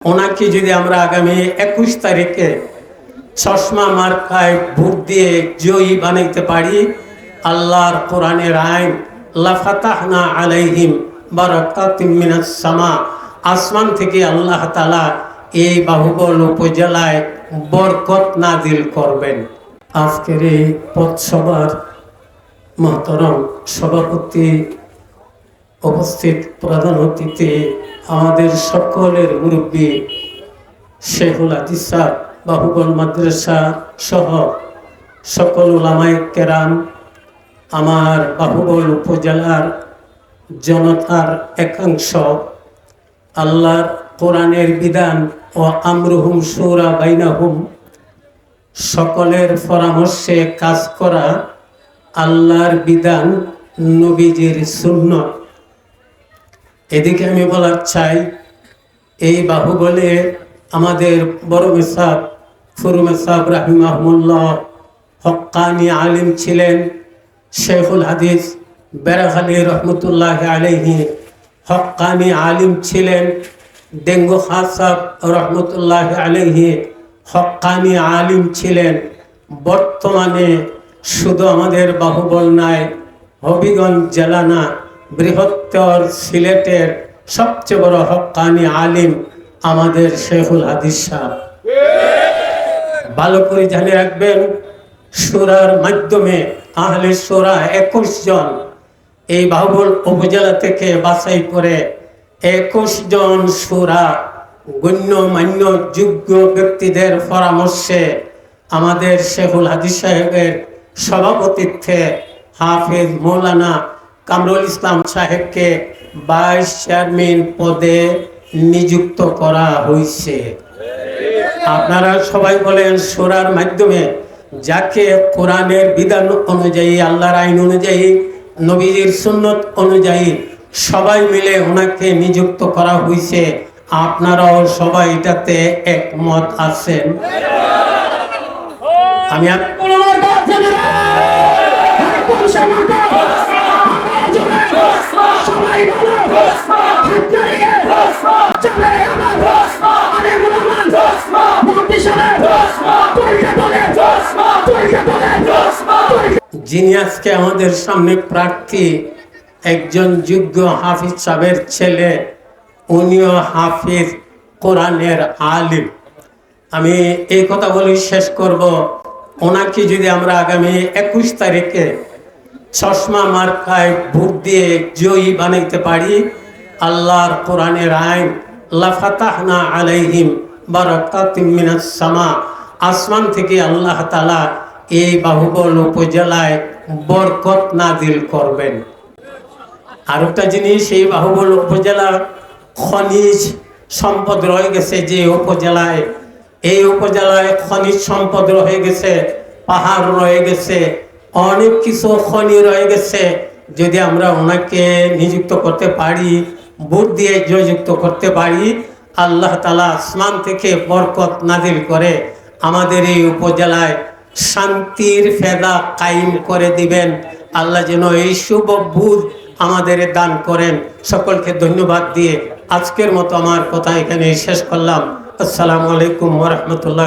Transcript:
ওনাকে যদি আমরা আগামী একুশ তারিখে চশমা মার্কায় ভোট দিয়ে জয়ী বানাইতে পারি, আল্লাহর কোরআনের আইন লাফাতাহনা আলাইহিম বারাকাতিম মিনাস সামা, আসমান থেকে আল্লাহ তাআলা এই বাহুবল উপজেলায় বরকত নাজিল করবেন। আজকের এই পথসভার মহতরম সভাপতি উপস্থিত প্রধান অতিথি আমাদের সকলের মুরব্বী শেখুল সাহ বাহুবল মাদ্রাসা সহ সকল ওলামায় কেরাম, আমার বাহুবল উপজেলার জনতার একাংশ, আল্লাহর কোরআনের বিধান ও আমরুহুম সৌরা বাইনাহুম, সকলের পরামর্শে কাজ করা আল্লাহর বিধান নবীজির সুন্নত। এদিকে আমি বলার চাই, এই বাহুবলে আমাদের বড় মেসাব, ফুরু মেসাব রাহিমাহমুল্লাহ হক্কানি আলিম ছিলেন, শেখুল হাদিস বেরাখালি রহমতুল্লাহ আলহি হক্কানি আলিম ছিলেন, ডেঙ্গু খাসাব রহমতুল্লাহ আলহি হক্কানি আলিম ছিলেন। বর্তমানে শুধু আমাদের বাহুবল নাই, হবিগঞ্জ জেলা না বৃহত্তর সিলেটের সবচেয়ে বড় হক্কানি আলিম আমাদের শেখুল হাদিস সাহেব। ভালো করে জানে রাখবেন, সুরার মাধ্যমে আহলে সুরা একুশ জন এই বাহুবল উপজেলা থেকে বাছাই করে একুশ জন সুরা গণ্যমান্য যোগ্য ব্যক্তিদের পরামর্শে আমাদের শেখুল হাদিস সাহেবের সভাপতিত্বে হাফিজ মৌলানা কামরুল ইসলাম সাহেবকে ভাইস চেয়ারম্যান পদে নিযুক্ত করা হয়েছে। আপনারা সবাই বলেন সোরার মাধ্যমে যাকে কোরআনের বিধান অনুযায়ী, আল্লাহর আইন অনুযায়ী, নবীজির সুন্নত অনুযায়ী সবাই মিলে ওনাকে নিযুক্ত করা হয়েছে, আপনারাও সবাই এটাতে একমত আছেন। আমি যিনি আজকে আমাদের সামনে প্রার্থী, একজন যোগ্য হাফিজ সাহেবের ছেলে, উনিও হাফিজ কোরআনের আলিম। আমি এই কথা বলে শেষ করব। ওনাকে যদি আমরা আগামী একুশ তারিখে চশমা মার্কায় ভোট দিয়ে জয়ী বানাইতে পারি, আল্লাহর কোরআনের আইন, লাফাতাহনা আলাইহিম বারাকাতিম মিনাস সামা, আসমান থেকে আল্লাহ তাআলা এই বাহুবল উপজেলায় বরকত নাজিল করবেন। আর একটা জিনিস, এই বাহুবল উপজেলার খনিজ সম্পদ রয়ে গেছে যে উপজেলায়। এই উপজেলায় খনিজ সম্পদ রয়ে গেছে, পাহাড় রয়ে গেছে, অনেক কিছু খনি রয়ে গেছে। যদি আমরা ওনাকে নিযুক্ত করতে পারি ভোট দিয়ে জয়যুক্ত করতে পারি, আল্লাহ তালা আসমান থেকে বরকত নাজিল করে আমাদের এই উপজেলায় শান্তির ফেদা কায়েম করে দিবেন। আল্লাহ যেন এই শুভ বুধ আমাদের দান করেন। সকলকে ধন্যবাদ দিয়ে আজকের মতো আমার কথা এখানে শেষ করলাম। আসসালামু আলাইকুম ওরহমতুল্লাহ